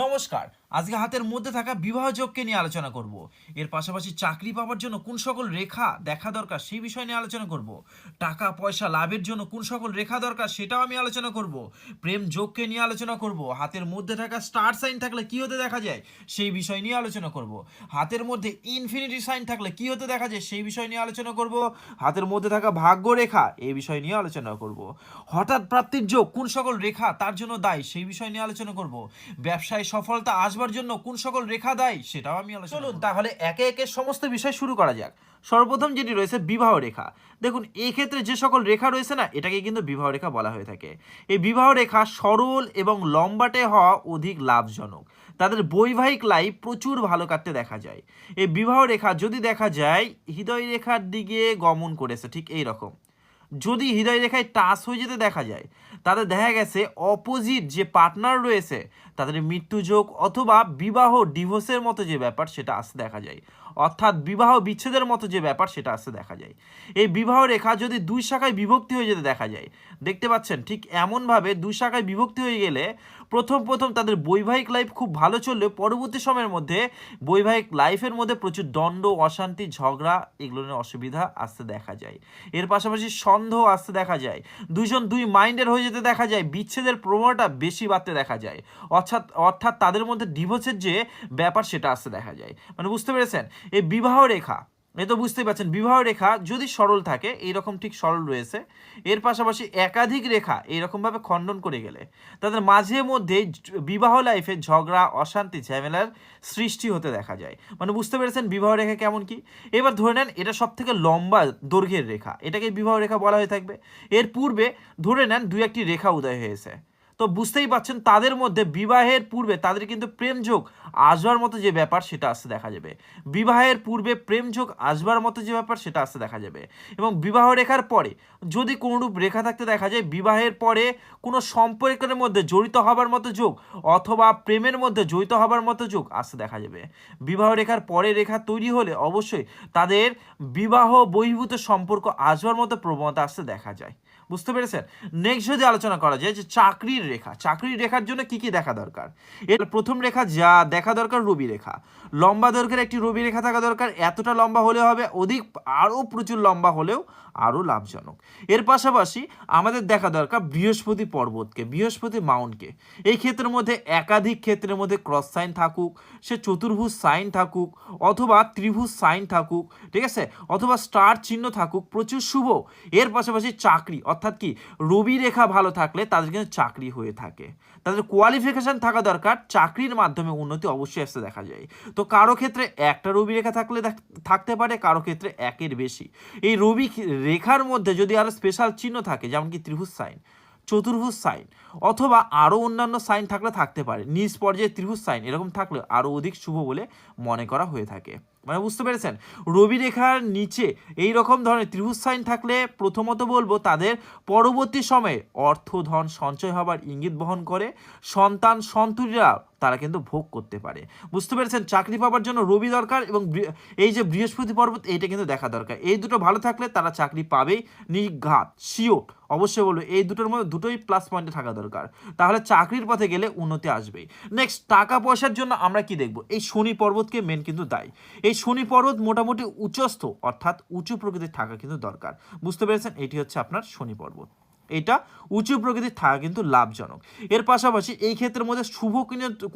নমস্কার আজকে হাতের মধ্যে থাকা বিবাহ যোগকে নিয়ে আলোচনা করব। এর পাশাপাশি চাকরি পাওয়ার জন্য কোন সকল রেখা দেখা দরকার সেই বিষয় নিয়ে আলোচনা করব। টাকা, পয়সা, লাভের জন্য কোন সকল রেখা দরকার সেটাও আমি আলোচনা করব। প্রেম যোগকে নিয়ে আলোচনা করব। হাতের মধ্যে থাকা স্টার সাইন থাকলে কি হতে দেখা যায় সেই বিষয় নিয়ে আলোচনা করব। হাতের মধ্যে ইনফিনিটি সাইন থাকলে কি হতে দেখা যায় সেই বিষয় নিয়ে আলোচনা করব। হাতের মধ্যে থাকা ভাগ্য রেখা এই বিষয় নিয়ে আলোচনা করব। হঠাৎ প্রাপ্তির যোগ কোন সকল রেখা তার জন্য দায়ী সেই বিষয় নিয়ে আলোচনা করব। ব্যবসায় সফলতা আসবার জন্য কোন সকল রেখা দায়ী সেটাও আমি আলোচনা চলুন তাহলে একে একে সমস্ত বিষয় শুরু করা যাক। সর্বপ্রথম যেটি রয়েছে বিবাহ রেখা। দেখুন এই ক্ষেত্রে যে সকল রেখা রয়েছে না এটাকে কিন্তু বিবাহ রেখা বলা হয়ে থাকে। এই বিবাহ রেখা সরল এবং লম্বাটে হওয়া অধিক লাভজনক। তাদের বৈবাহিক লাইফ প্রচুর ভালো কাটতে দেখা যায়। এই বিবাহ রেখা যদি দেখা যায় হৃদয় রেখার দিকে গমন করেছে ঠিক এই রকম। যদি হৃদয় রেখায় টাচ হয়ে যেতে দেখা যায় তাদের দেখা গেছে অপোজিট যে পার্টনার রয়েছে, তাদের মৃত্যুযোগ অথবা বিবাহ ডিভোর্সের মতো যে ব্যাপার সেটা আসতে দেখা যায়। অর্থাৎ বিবাহ বিচ্ছেদের মতো যে ব্যাপার সেটা আসতে দেখা যায়। এই বিবাহ রেখা যদি দুই শাখায় বিভক্তি হয়ে যেতে দেখা যায়, দেখতে পাচ্ছেন ঠিক এমনভাবে দুই শাখায় বিভক্তি হয়ে গেলে প্রথম প্রথম তাদের বৈবাহিক লাইফ খুব ভালো চললে পরবর্তী সময়ের মধ্যে বৈবাহিক লাইফের মধ্যে প্রচুর দ্বন্দ্ব অশান্তি, ঝগড়া এগুলো নিয়ে অসুবিধা আসতে দেখা যায়। এর পাশাপাশি সন্দেহ আসতে দেখা যায়। দুজন দুই মাইন্ডের হয়ে যেতে দেখা যায়। বিচ্ছেদের প্রবণতা বেশি বাড়তে দেখা যায়। অর্থাৎ অর্থাৎ তাদের মধ্যে ডিভোর্সের যে ব্যাপার সেটা আসতে দেখা যায়। মানে বুঝতে পেরেছেন? এই বিবাহ রেখা এ তো বুঝতেই পারছেন, বিবাহ রেখা যদি সরল থাকে, এইরকম ঠিক সরল রয়েছে। এর পাশাপাশি একাধিক রেখা এইরকমভাবে খণ্ডন করে গেলে, তাদের মাঝে মধ্যে বিবাহ লাইফে ঝগড়া, অশান্তি, ঝামেলার সৃষ্টি হতে দেখা যায়। মানে বুঝতে পেরেছেন বিবাহ রেখা কেমন কি? এবার ধরে নেন, এটা সব থেকে লম্বা দৈর্ঘ্যের রেখা। এটাকে বিবাহ রেখা বলা হয়ে থাকবে। এর পূর্বে ধরে নেন দু একটি রেখা উদয় হয়েছে। তো বুঝতেই পাচ্ছেন তাদের মধ্যে বিবাহের পূর্বে তাদের কিন্তু প্রেম যোগ আসবার মতো যে ব্যাপার সেটা আসতে দেখা যাবে। বিবাহের পূর্বে প্রেম যোগ আসবার মতো যে ব্যাপার সেটা আসতে দেখা যাবে। এবং বিবাহ রেখার পরে যদি কোনোরূপ রেখা থাকতে দেখা যায়, বিবাহের পরে কোনো সম্পর্কের মধ্যে জড়িত হবার মতো যোগ অথবা প্রেমের মধ্যে জড়িত হবার মতো যোগ আসতে দেখা যাবে। বিবাহ রেখার পরে রেখা তৈরি হলে অবশ্যই তাদের বিবাহ বহির্ভূত সম্পর্ক আসবার মতো প্রবণতা আসতে দেখা যায়। বুঝতে পেরেছেন? নেক্সট যদি আলোচনা করা যায় যে চাকরির রেখা। চাকরির রেখার জন্য কি কি দেখা দরকার? এর প্রথম রেখা যা দেখা দরকার রবি রেখা। লম্বা দৈর্ঘ্যের একটি রবি রেখা থাকা দরকার, এতটা লম্বা হলে হবে, অধিক আরও প্রচুর লম্বা হলেও আরও লাভজনক। এর পাশাপাশি আমাদের দেখা দরকার বৃহস্পতি পর্বতকে, বৃহস্পতি মাউন্টকে। এই ক্ষেত্রের মধ্যে একাধিক ক্ষেত্রের মধ্যে ক্রস সাইন থাকুক, সে চতুর্ভুজ সাইন থাকুক, অথবা ত্রিভুজ সাইন থাকুক, ঠিক আছে? অথবা স্টার চিহ্ন থাকুক, প্রচুর শুভ। এর পাশাপাশি চাকরি, অর্থাৎ কি, রবি রেখা ভালো থাকলে তাদের কিন্তু চাকরি হয়ে থাকে। তাদের কোয়ালিফিকেশন থাকা দরকার, চাকরির মাধ্যমে উন্নতি অবশ্যই আসতে দেখা যায়। তো কারও ক্ষেত্রে একটা রবি রেখা থাকলে থাকতে পারে, কারও ক্ষেত্রে একের বেশি। এই রবি রেখার মধ্যে যদি আরও স্পেশাল চিহ্ন থাকে, যেমন কি ত্রিভুজ সাইন, চতুর্ভুজ সাইন, অথবা আরও অন্যান্য সাইন থাকলে থাকতে পারে। নিজ পর্যায়ে ত্রিভুজ সাইন এরকম থাকলে আরও অধিক শুভ বলে মনে করা হয়ে থাকে। মানে বুঝতে পেরেছেন? রবি রেখার নিচে এই রকম ধরনের ত্রিভুজ সাইন থাকলে প্রথমত বলব তাদের পরবর্তী সময়ে অর্থ ধন সঞ্চয় হবার ইঙ্গিত বহন করে, সন্তান সন্তুরিরা তারা কিন্তু ভোগ করতে পারে। বুঝতে পেরেছেন? চাকরি পাওয়ার জন্য রবি দরকার এবং এই যে বৃহস্পতি পর্বত, এইটা কিন্তু দেখা দরকার। এই দুটো ভালো থাকলে তারা চাকরি পাবেই নিঘাত শিওর। অবশ্যই বলব, এই দুটোর মধ্যে দুটোই প্লাস পয়েন্টে থাকা দরকার। তাহলে চাকরির পথে গেলে উন্নতি আসবেই। নেক্সট টাকা পয়সার জন্য আমরা কি দেখব? এই শনি পর্বতকে মেন কিন্তু দায়ী। এই শনি পর্বত মোটামুটি উচ্চস্থ, অর্থাৎ উঁচু প্রকৃতির থাকা কিন্তু দরকার। বুঝতে পেরেছেন? এটি হচ্ছে আপনার শনি পর্বত এটা উঁচু প্রকৃতির থাকা কিন্তু লাভজনক। এর পাশাপাশি এই ক্ষেত্রের মধ্যে শুভ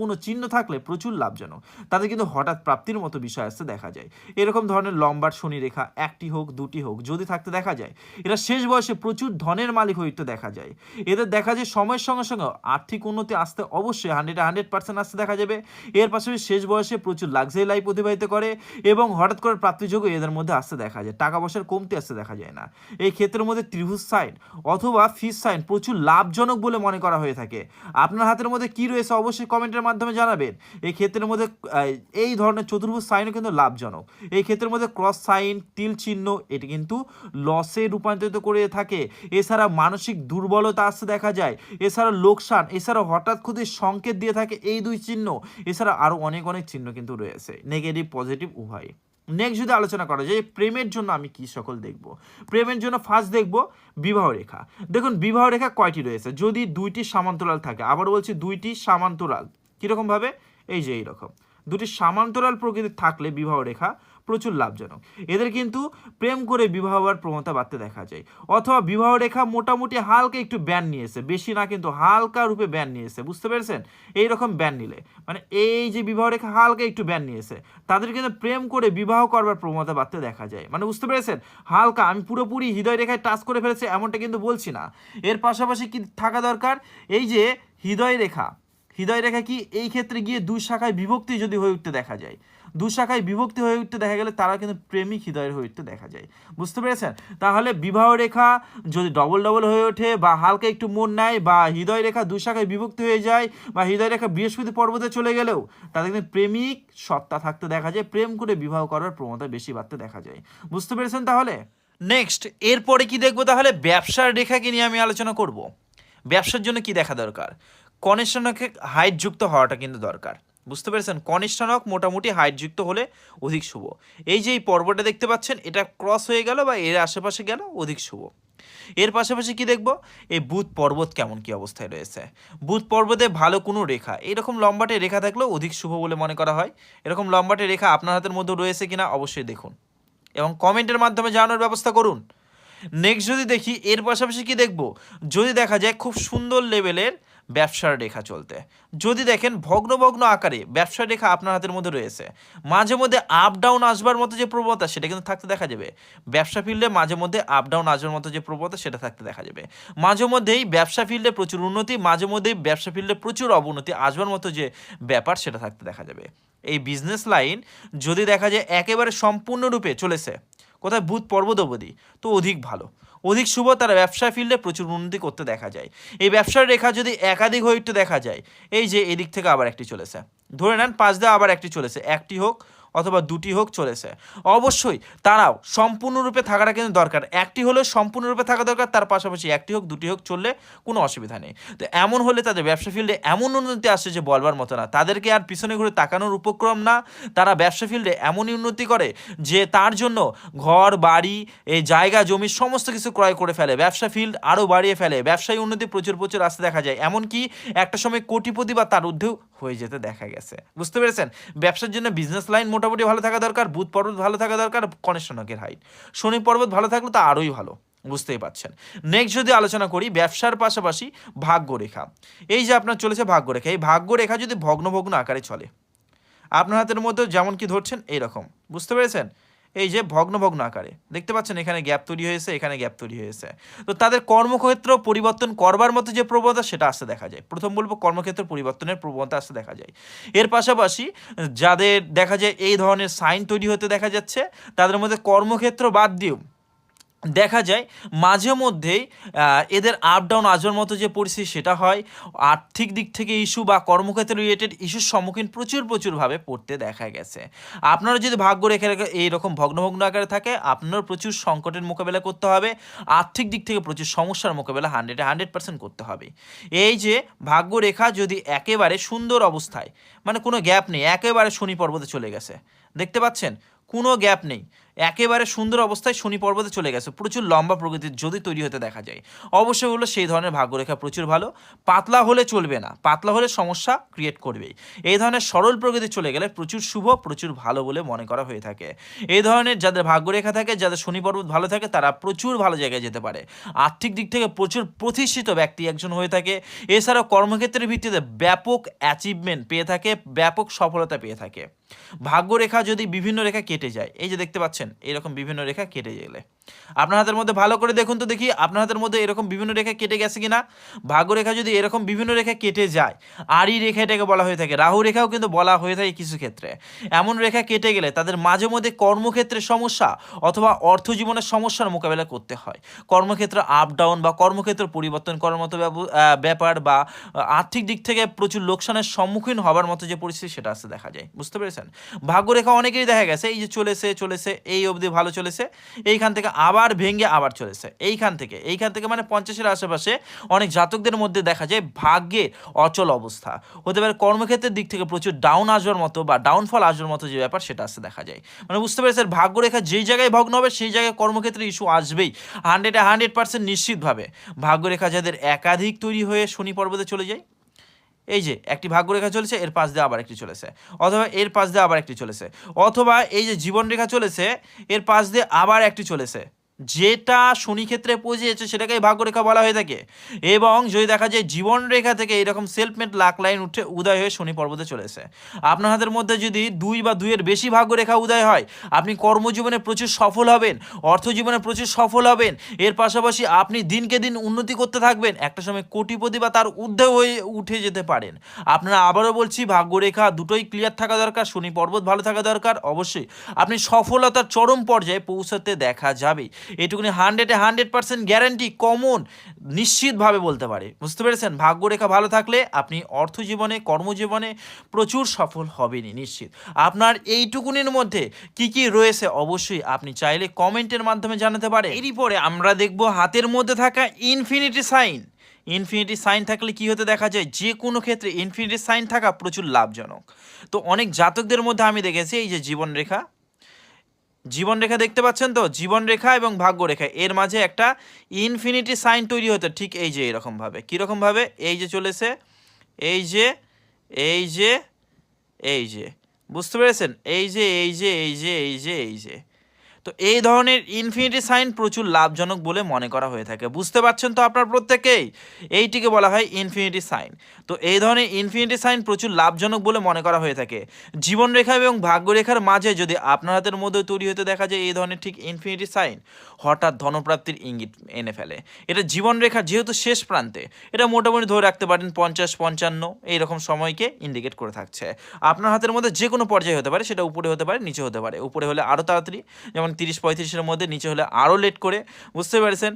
কোনো চিহ্ন থাকলে প্রচুর লাভজনক। তাদের কিন্তু হঠাৎ প্রাপ্তির মতো বিষয় আসতে দেখা যায়। এরকম ধরনের লম্বার শনি রেখা একটি হোক, দুটি হোক, যদি থাকতে দেখা যায়, এরা শেষ বয়সে প্রচুর ধনের মালিক হইতে দেখা যায়। এদের দেখা যায় সময়ের সঙ্গে সঙ্গে আর্থিক উন্নতি আসতে অবশ্যই হান্ড্রেড হান্ড্রেড পার্সেন্ট আসতে দেখা যাবে। এর পাশাপাশি শেষ বয়সে প্রচুর লাক্সারি লাইফ অতিবাহিত করে এবং হঠাৎ করে প্রাপ্তিযোগ্য এদের মধ্যে আসতে দেখা যায়। টাকা পয়সার কমতি আসতে দেখা যায় না। এই ক্ষেত্রের মধ্যে ত্রিভুজ সাইন অথবা ফিস সাইন প্রচুর লাভজনক বলে মনে করা হয়ে থাকে। আপনার হাতের মধ্যে কি রয়েছে অবশ্যই কমেন্টের মাধ্যমে জানাবেন। এই ক্ষেত্রের মধ্যে এই ধরনের চতুর্ভুজ সাইনও কিন্তু লাভজনক। এই ক্ষেত্রের মধ্যে ক্রস সাইন তিল চিহ্ন, এটি কিন্তু লসে রূপান্তরিত করে থাকে। এছাড়া মানসিক দুর্বলতা আসতে দেখা যায়। এছাড়া লোকসান, এছাড়া হঠাৎ ক্ষতির সংকেত দিয়ে থাকে এই দুই চিহ্ন। এছাড়া আরও অনেক অনেক চিহ্ন কিন্তু রয়েছে। নেগেটিভ পজিটিভ উভয়। নেক্সট যদি আলোচনা করা যায়, প্রেমের জন্য আমি কি সকল দেখব? প্রেমের জন্য ফার্স্ট দেখব বিবাহ রেখা। দেখুন, বিবাহ রেখা কয়টি রয়েছে? যদি দুইটি সামান্তরাল থাকে, আবার বলছি দুইটি সামান্তরাল। কীরকমভাবে? এই যে এইরকম। দুটি সামান্তরাল প্রকৃতি থাকলে বিবাহ রেখা প্রচুর লাভজনক। এদের কিন্তু প্রেম করে বিবাহ হওয়ার প্রবণতা বাড়তে দেখা যায়। অথবা বিবাহ রেখা মোটামুটি হালকা একটু ব্যান নিয়েছে বেশি না কিন্তু হালকা রূপে ব্যান নিয়েছে বুঝতে পেরেছেন? এই রকম ব্যান নিলে। মানে এই যে বিবাহ রেখা হালকা একটু ব্যান নিয়েছে তাদের কিন্তু প্রেম করে বিবাহ করবার প্রবণতা বাড়তে দেখা যায়। মানে বুঝতে পেরেছেন? হালকা, আমি পুরোপুরি হৃদয় রেখায় টাচ করে ফেলেছে এমনটা কিন্তু বলছি না। এর পাশাপাশি কি থাকা দরকার? এই যে হৃদয় রেখা হৃদয় রেখা কি এই ক্ষেত্রে গিয়ে দুই শাখায় বিভক্তি যদি হয়ে উঠতে দেখা যায় দু শাখায় বিভক্তি হয়ে উঠতে দেখা গেলে তারা কিন্তু প্রেমিক হৃদয়ের হয়ে উঠতে দেখা যায়। বুঝতে পেরেছেন? তাহলে বিবাহ রেখা যদি ডবল ডবল হয়ে ওঠে বা হালকা একটু মন নেয় বা হৃদয় রেখা দু শাখায় বিভক্তি হয়ে যায় বা হৃদয় রেখা বৃহস্পতি পর্বতে চলে গেলেও তাদের কিন্তু প্রেমিক সত্তা থাকতে দেখা যায়, প্রেম করে বিবাহ করার প্রবণতা বেশি বাড়তে দেখা যায়। বুঝতে পেরেছেন তাহলে? নেক্সট এরপরে কি দেখব তাহলে? ব্যবসার রেখাকে নিয়ে আমি আলোচনা করব। ব্যবসার জন্য কি দেখা দরকার? কনিষ্ঠানকে হাইট যুক্ত হওয়াটা কিন্তু দরকার। বুঝতে পেরেছেন? কনিষ্ঠানক মোটামুটি হাইট যুক্ত হলে অধিক শুভ। এই যে এই পর্বটা দেখতে পাচ্ছেন, এটা ক্রস হয়ে গেল বা এর আশেপাশে গেল, অধিক শুভ। এর পাশাপাশি কি দেখব? এই বুধ পর্বত কেমন কি অবস্থায় রয়েছে? বুধ পর্বতে ভালো কোনো রেখা, এরকম লম্বাটে রেখা থাকলেও অধিক শুভ বলে মনে করা হয়। এরকম লম্বাটে রেখা আপনার হাতের মধ্যে রয়েছে কিনা অবশ্যই দেখুন। এবং কমেন্টের মাধ্যমে জানানোর ব্যবস্থা করুন। নেক্সট যদি দেখি, এর পাশাপাশি কি দেখব? যদি দেখা যায় খুব সুন্দর লেভেলের ব্যবসার রেখা চলতে। যদি দেখেন ভগ্ন ভগ্ন আকারে ব্যবসার রেখা আপনার হাতের মধ্যে রয়েছে, মাঝে মধ্যে আপ ডাউন আসবার মতো যে প্রবণতা সেটা কিন্তু থাকতে দেখা যাবে। ব্যবসা ফিল্ডে মাঝে মধ্যে আপ ডাউন আসবার মতো যে প্রবণতা সেটা থাকতে দেখা যাবে। মাঝে মধ্যেই ব্যবসা ফিল্ডে প্রচুর উন্নতি, মাঝে মধ্যেই ব্যবসা ফিল্ডে প্রচুর অবনতি আসবার মতো যে ব্যাপার সেটা থাকতে দেখা যাবে। এই বিজনেস লাইন যদি দেখা যায় একেবারে সম্পূর্ণরূপে চলেছে, কোথায় বুধ পর্বত অবধি, তো অধিক ভালো। অধিক শুভ, তারা ব্যবসা ফিল্ডে প্রচুর উন্নতি করতে দেখা যায়। এই ব্যবসার রেখা যদি একাধিক হয়ে উঠতে দেখা যায়, এই যে এদিক থেকে আবার একটি চলেছে। ধরে নেন, পাঁচ দেওয়া আবার একটি চলেছে। একটি হোক অথবা দুটি হোক চলেছে। অবশ্যই তারাও সম্পূর্ণরূপে থাকাটা কিন্তু দরকার। একটি হলেও সম্পূর্ণরূপে থাকা দরকার, তার পাশাপাশি একটি হোক, দুটি হোক, চললে কোনো অসুবিধা নেই। তো এমন হলে তাদের ব্যবসা ফিল্ডে এমন উন্নতি আসছে যে বলবার মতো না। তাদেরকে আর পিছনে ঘুরে তাকানোর উপক্রম না। তারা ব্যবসা ফিল্ডে এমনই উন্নতি করে যে তার জন্য ঘর, বাড়ি, এই জায়গা, জমি সমস্ত কিছু ক্রয় করে ফেলে। ব্যবসা ফিল্ড আরও বাড়িয়ে ফেলে। ব্যবসায়ী উন্নতি প্রচুর প্রচুর আসতে দেখা যায়। এমনকি একটা সময় কোটিপতি বা তার ঊর্ধ্বেও হয়ে যেতে দেখা গেছে। বুঝতে পেরেছেন? ব্যবসার জন্য বিজনেস লাইন মোটামুটি ভালো থাকা দরকার, বুধ পর্বত ভালো থাকা দরকার কনেশ্বনকের হাইট শনি পর্বত ভালো থাকলে তো আরোই ভালো, বুঝতেই পারছেন। নেক্সট যদি আলোচনা করি, ব্যবসার পাশাপাশি ভাগ্যরেখা। এই যে আপনার চলেছে ভাগ্যরেখা, এই ভাগ্যরেখা যদি ভগ্ন ভগ্ন আকারে চলে, আপনার হাতের মধ্যে যেমন কি ধরছেন, এইরকম, বুঝতে পেরেছেন? এই যে ভগ্ন ভগ্ন আকারে। দেখতে পাচ্ছেন এখানে গ্যাপ তৈরি হয়েছে, এখানে গ্যাপ তৈরি হয়েছে। তো তাদের কর্মক্ষেত্র পরিবর্তন করবার মতো যে প্রবণতা, সেটা আসতে দেখা যায়। প্রথম বলব কর্মক্ষেত্র পরিবর্তনের প্রবণতা আসতে দেখা যায়। এর পাশাপাশি যাদের দেখা যায় এই ধরনের সাইন তৈরি হতে দেখা যাচ্ছে, তাদের মধ্যে কর্মক্ষেত্র বাদ দিয়েও দেখা যায় মাঝে মধ্যেই এদের আপ ডাউন আসবার মতো যে পরিস্থিতি সেটা হয়, আর্থিক দিক থেকে ইস্যু বা কর্মক্ষেত্রে রিলেটেড ইস্যুর সম্মুখীন প্রচুর প্রচুরভাবে পড়তে দেখা গেছে। আপনারা যদি ভাগ্য রেখে রেখে এইরকম ভগ্নভগ্ন আকারে থাকে, আপনার প্রচুর সংকটের মোকাবেলা করতে হবে, আর্থিক দিক থেকে প্রচুর সমস্যার মোকাবেলা হান্ড্রেডে হান্ড্রেড পার্সেন্ট করতে হবে। এই যে ভাগ্য রেখা যদি একেবারে সুন্দর অবস্থায় মানে কোনো গ্যাপ নেই, একেবারে শনি পর্বতে চলে গেছে, দেখতে পাচ্ছেন? কোনো গ্যাপ নেই। একেবারে সুন্দর অবস্থায় শনি পর্বতে চলে গেছে। প্রচুর লম্বা প্রকৃতির যদি তৈরি হতে দেখা যায়। অবশ্যই হলো সেই ধরনের ভাগ্যরেখা প্রচুর ভালো। পাতলা হলে চলবে না। পাতলা হলে সমস্যা ক্রিয়েট করবেই। এই ধরনের সরল প্রকৃতি চলে গেলে প্রচুর শুভ, প্রচুর ভালো বলে মনে করা হয়ে থাকে। এই ধরনের যাদের ভাগ্যরেখা থাকে, যাদের শনি পর্বত ভালো থাকে, তারা প্রচুর ভালো জায়গায় যেতে পারে। আর্থিক দিক থেকে প্রচুর প্রতিষ্ঠিত ব্যক্তি একজন হয়ে থাকে। এছাড়াও কর্মক্ষেত্রের ভিত্তিতে ব্যাপক অ্যাচিভমেন্ট পেয়ে থাকে, ব্যাপক সফলতা পেয়ে থাকে। ভাগ্যরেখা যদি বিভিন্ন রেখা কেটে যায়, এই যে দেখতে পাচ্ছেন এরকম বিভিন্ন রেখা কেটে গেলে। আপনার হাতের মধ্যে ভালো করে দেখুন তো দেখি, আপনার হাতের মধ্যে এরকম বিভিন্ন রেখা কেটে গেছে কিনা? ভাগ্যরেখা যদি এরকম বিভিন্ন রেখা কেটে যায় আরই রেখা এটাকে বলা হয়ে থাকে, রাহু রেখাও কিন্তু বলা হয়ে থাকে কিছু ক্ষেত্রে। এমন রেখা কেটে গেলে তাদের মাঝে মধ্যে কর্মক্ষেত্রে সমস্যা অথবা অর্থ জীবনের সমস্যার মোকাবেলা করতে হয়। কর্মক্ষেত্রে আপ ডাউন বা কর্মক্ষেত্র পরিবর্তন করার মতো ব্যাপার বা আর্থিক দিক থেকে প্রচুর লোকসানের সম্মুখীন হবার মতো যে পরিস্থিতি সেটা আসতে দেখা যায়। বুঝতে পেরেছেন? ভাগ্যরেখা অনেকেরই দেখা গেছে, এই যে চলেছে চলেছে, এই অবধি ভালো চলেছে, এইখান থেকে আবার ভেঙে আবার চলেছে। এইখান থেকে এইখান থেকে মানে পঞ্চাশের আশেপাশে অনেক জাতকদের মধ্যে দেখা যায় ভাগ্যের অচল অবস্থা। হতে পারে কর্মক্ষেত্রের দিক থেকে প্রচুর ডাউন আসবার মতো বা ডাউনফল আসবার মতো যে ব্যাপার সেটা আসতে দেখা যায়। মানে বুঝতে পেরেছেন, ভাগ্যরেখা যেই জায়গায় ভগ্ন হবে সেই জায়গায় কর্মক্ষেত্রে ইস্যু আসবেই। হান্ড্রেডে হান্ড্রেড পার্সেন্ট নিশ্চিতভাবে। ভাগ্যরেখা যাদের একাধিক তৈরি হয়ে শনি পর্বতে চলে যায় এই যে, একটি ভাগ্যরেখা চলেছে, এর পাশ দিয়ে আবার একটি চলেছে। অথবা এর পাশ দিয়ে আবার একটি চলেছে। অথবা এই যে জীবন রেখা চলেছে, এর পাশ দিয়ে আবার একটি চলেছে। যেটা শনি ক্ষেত্রে পৌঁছেছে সেটাকেই ভাগ্যরেখা বলা হয়ে থাকে। এবং যদি দেখা যায় জীবন রেখা থেকে এরকম সেলফমেট লাখ লাইন উঠে উদয় হয়ে শনি পর্বতে চলেছে আপনার হাতের মধ্যে যদি দুই বা দুইয়ের বেশি ভাগ্যরেখা উদয় হয়, আপনি কর্মজীবনে প্রচুর সফল হবেন অর্থ জীবনে প্রচুর সফল হবেন, এর পাশাপাশি আপনি দিনকে দিন উন্নতি করতে থাকবেন, একটা সময় কোটিপতি বা তার ঊর্ধ্বে হয়ে উঠে যেতে পারেন। আপনারা আবারও বলছি ভাগ্যরেখা দুটোই ক্লিয়ার থাকা দরকার, শনি পর্বত ভালো থাকা দরকার। অবশ্যই আপনি সফলতার চরম পর্যায়ে পৌঁছাতে দেখা যাবে এটুকুনি হান্ড্রেডে হান্ড্রেড পার্সেন্ট গ্যারান্টি কমন নিশ্চিতভাবে বলতে পারে। বুঝতে পেরেছেন? ভাগ্যরেখা ভালো থাকলে আপনি অর্থ জীবনে কর্মজীবনে প্রচুর সফল হবেনই, নিশ্চিত। আপনার এইটুকুনির মধ্যে কি কি রয়েছে অবশ্যই আপনি চাইলে কমেন্টের মাধ্যমে জানাতে পারে এরই পরে আমরা দেখব হাতের মধ্যে থাকা ইনফিনিটি সাইন ইনফিনিটি সাইন থাকলে কি হতে দেখা যায়? যে কোনো ক্ষেত্রে ইনফিনিটি সাইন থাকা প্রচুর লাভজনক। তো অনেক জাতকদের মধ্যে আমি দেখেছি, এই যে জীবন রেখা জীবন রেখা দেখতে পাচ্ছেন তো? জীবনরেখা এবং ভাগ্য রেখা। এর মাঝে একটা ইনফিনিটি সাইন তৈরি হতো, ঠিক এই যে এরকমভাবে। কীরকমভাবে? এই যে চলেছে, এই যে এই যে এই যে। বুঝতে পেরেছেন? এই যে এই যে এই যে এই যে এই যে। তো এই ধরনের ইনফিনিটি সাইন প্রচুর লাভজনক বলে মনে করা হয়ে থাকে। বুঝতে পারছেন তো আপনার প্রত্যেকেই? এইটিকে বলা হয় ইনফিনিটি সাইন তো এই ধরনের ইনফিনিটি সাইন প্রচুর লাভজনক বলে মনে করা হয়ে থাকে। জীবনরেখা এবং ভাগ্যরেখার মাঝে যদি আপনার হাতের মধ্যে তৈরি হতে দেখা যায় এই ধরনের ঠিক ইনফিনিটি সাইন হঠাৎ ধনপ্রাপ্তির ইঙ্গিত এনে ফেলে। এটা জীবনরেখা যেহেতু শেষ প্রান্তে, এটা মোটামুটি ধরে রাখতে পারেন পঞ্চাশ, পঞ্চান্ন, এইরকম সময়কে ইন্ডিকেট করে থাকছে। আপনার হাতের মধ্যে যে কোনো পর্যায়ে হতে পারে, সেটা উপরে হতে পারে, নিচে হতে পারে। উপরে হলে আরও তাড়াতাড়ি, যেমন তিরিশ পঁয়ত্রিশের মধ্যে, নিচে হলে আরও লেট করে, বুঝতে পেরেছেন?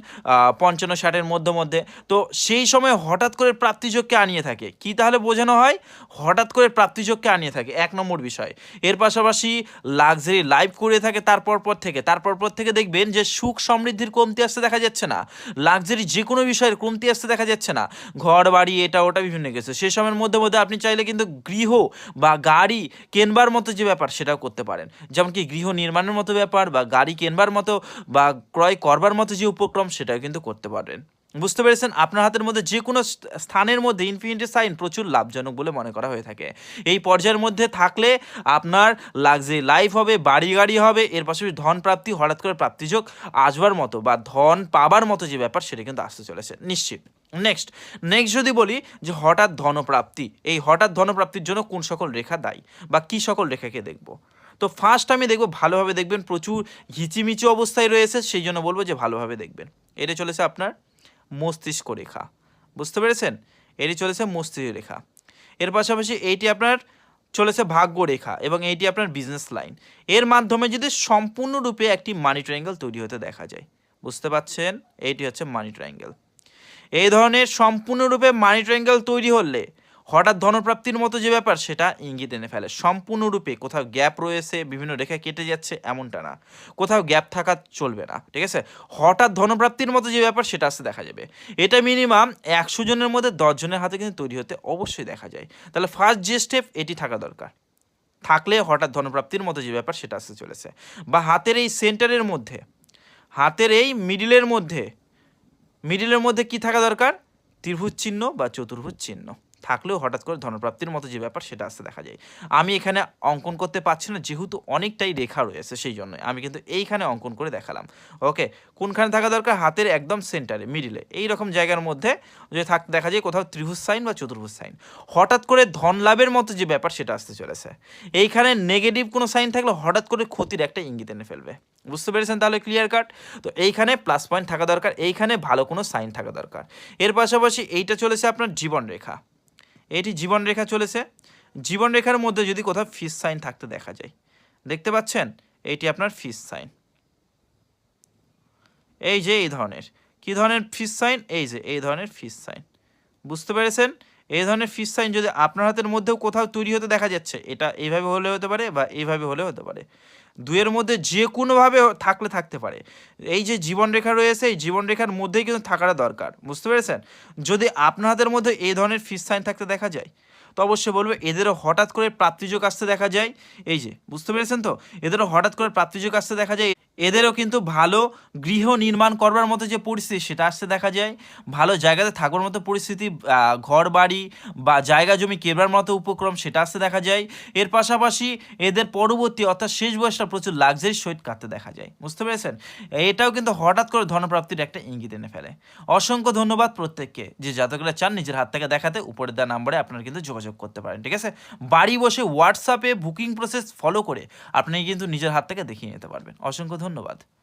পঞ্চান্ন, ষাটের মধ্যে মধ্যে। তো সেই সময় হঠাৎ করে প্রাপ্তিযোগকে আনিয়ে থাকে। কি তাহলে বোঝানো হয়? হঠাৎ করে প্রাপ্তিযোগকে আনিয়ে থাকে, এক নম্বর বিষয়। এর পাশাপাশি লাক্সারি লাইভ করে থাকে তারপর পর থেকে। তারপর পর থেকে দেখবেন যে সুখ সমৃদ্ধির কমতি আসতে দেখা যাচ্ছে না। লাক্সারি যে কোনো বিষয়ের কমতি আসতে দেখা যাচ্ছে না। ঘর, বাড়ি, এটা, ওটা, বিভিন্ন কিছু। সে সময়ের মধ্যে মধ্যে আপনি চাইলে কিন্তু গৃহ বা গাড়ি কেনবার মতো যে ব্যাপার, সেটাও করতে পারেন। যেমন কি গৃহ নির্মাণের মতো ব্যাপার বা গাড়ি কেনবার মতো বা ক্রয় করবার মতো যে উপক্রম, সেটাও কিন্তু করতে পারেন বুঝতে পেরেছেন? আপনার হাতের মধ্যে যে কোনো স্থ- স্থানের মধ্যে ইনফিনিটি সাইন প্রচুর লাভজনক বলে মনে করা হয়ে থাকে। এই পর্যায়ের মধ্যে থাকলে আপনার লাক্সারি লাইফ হবে বাড়ি গাড়ি হবে, এর পাশাপাশি ধন প্রাপ্তি, হঠাৎ করে প্রাপ্তিযোগ আসবার মতো বা ধন পাবার মতো যে ব্যাপার, সেটা কিন্তু আসতে চলেছে। নিশ্চিত। নেক্সট নেক্সট যদি বলি যে হঠাৎ ধনপ্রাপ্তি, এই হঠাৎ ধনপ্রাপ্তির জন্য কোন সকল রেখা দায়ী বা কি সকল রেখাকে দেখব? তো ফার্স্ট আমি দেখব ভালোভাবে দেখবেন, প্রচুর হিচিমিচি অবস্থায় রয়েছে, সেই জন্য বলব যে ভালোভাবে দেখবেন। এটা চলেছে আপনার মস্তিষ্ক রেখা। বুঝতে পেরেছেন? এটি চলেছে মস্তিষ্ক রেখা। এর পাশাপাশি এইটি আপনার চলেছে ভাগ্য রেখা এবং এইটি আপনার বিজনেস লাইন এর মাধ্যমে যদি সম্পূর্ণরূপে একটি মানি ট্রায়াঙ্গেল তৈরি হতে দেখা যায়। বুঝতে পাচ্ছেন এইটি হচ্ছে মানি ট্রায়াঙ্গেল এই ধরনের সম্পূর্ণরূপে মানি ট্রায়াঙ্গেল তৈরি হলে হঠাৎ ধনপ্রাপ্তির মতো যে ব্যাপার, সেটা ইঙ্গিত এনে ফেলে। সম্পূর্ণরূপে কোথাও গ্যাপ রয়েছে, বিভিন্ন রেখা কেটে যাচ্ছে, এমনটা না। কোথাও গ্যাপ থাকা চলবে না, ঠিক আছে? হঠাৎ ধনপ্রাপ্তির মতো যে ব্যাপার, সেটা আসতে দেখা যাবে। এটা মিনিমাম একশো জনের মধ্যে দশ জনের হাতে কিন্তু তৈরি হতে অবশ্যই দেখা যায়। তাহলে ফার্স্ট যে স্টেপ এটি থাকা দরকার। থাকলে হঠাৎ ধনপ্রাপ্তির মতো যে ব্যাপার, সেটা আসতে চলেছে। বা হাতের এই সেন্টারের মধ্যে, হাতের এই মিডিলের মধ্যে মিডিলের মধ্যে কি থাকা দরকার? ত্রিভুজ চিহ্ন বা চতুর্ভুজ চিহ্ন। থাকলেও হঠাৎ করে ধনপ্রাপ্তির মতো যে ব্যাপার, সেটা আসতে দেখা যায়। আমি এখানে অঙ্কন করতে পারছি না, যেহেতু অনেকটাই রেখা রয়েছে সেই জন্য। আমি কিন্তু এইখানে অঙ্কন করে দেখালাম। ওকে, কোনখানে থাকা দরকার? হাতের একদম সেন্টারে, মিডিলে। এই রকম জায়গার মধ্যে যদি থাক, দেখা যায় কোথাও ত্রিভুজ সাইন বা চতুর্ভুজ সাইন হঠাৎ করে ধন লাভের মতো যে ব্যাপার, সেটা আসতে চলেছে। এইখানে নেগেটিভ কোনো সাইন থাকলে হঠাৎ করে ক্ষতির একটা ইঙ্গিত এনে ফেলবে। বুঝতে পেরেছেন তাহলে ক্লিয়ার কাট তো এইখানে প্লাস পয়েন্ট থাকা দরকার, এইখানে ভালো কোনো সাইন থাকা দরকার। এর পাশাপাশি এইটা চলেছে আপনার জীবন রেখা। এটি জীবনরেখা চলেছে। জীবনরেখার মধ্যে যদি কোথাও ফিস সাইন থাকতে দেখা যায়। দেখতে পাচ্ছেন? এইটি আপনার ফিস সাইন। এই যে এই ধরনের। কি ধরনের ফিস সাইন? এই যে এই ধরনের ফিস সাইন। বুঝতে পেরেছেন? এই ধরনের ফিস সাইন যদি আপনার হাতের মধ্যেও কোথাও তৈরি হতে দেখা যাচ্ছে, এটা এইভাবে হলে হতে পারে বা এইভাবে হলে হতে পারে। দুয়ের মধ্যে যে কোনোভাবে থাকলে থাকতে পারে। এই যে জীবনরেখা রয়েছে, এই জীবনরেখার মধ্যেই কিন্তু থাকাটা দরকার। বুঝতে পেরেছেন? যদি আপনার হাতের মধ্যে এই ধরনের ফিস সাইন থাকতে দেখা যায়, তো অবশ্যই বলবে এদেরও হঠাৎ করে প্রাপ্তিযোগ আসতে দেখা যায়। এই যে, বুঝতে পেরেছেন তো? এদেরও হঠাৎ করে প্রাপ্তিযোগ আসতে দেখা যায়। এদেরও কিন্তু ভালো গৃহ নির্মাণ করবার মতো যে পরিস্থিতি সেটা আসতে দেখা যায়। ভালো জায়গাতে থাকবার মতো পরিস্থিতি ঘর বাড়ি বা জায়গা জমি কেনার মতো উপক্রম সেটা আসতে দেখা যায়। এর পাশাপাশি এদের পরবর্তী অর্থাৎ শেষ বয়সটা প্রচুর লাক্সারি সহিত কাটতে দেখা যায়। বুঝতে পেরেছেন? এটাও কিন্তু হঠাৎ করে ধনপ্রাপ্তির একটা ইঙ্গিত এনে ফেলে। অসংখ্য ধন্যবাদ প্রত্যেককে যে জাতকরা চান নিজের হাত থেকে দেখাতে। উপরে দেওয়া নাম্বারে আপনারা কিন্তু যোগাযোগ করতে পারেন, ঠিক আছে? বাড়ি বসে হোয়াটসঅ্যাপে বুকিং প্রসেস ফলো করে আপনি কিন্তু নিজের হাত থেকে দেখিয়ে নিতে পারবেন। অসংখ্য ধন্যবাদ।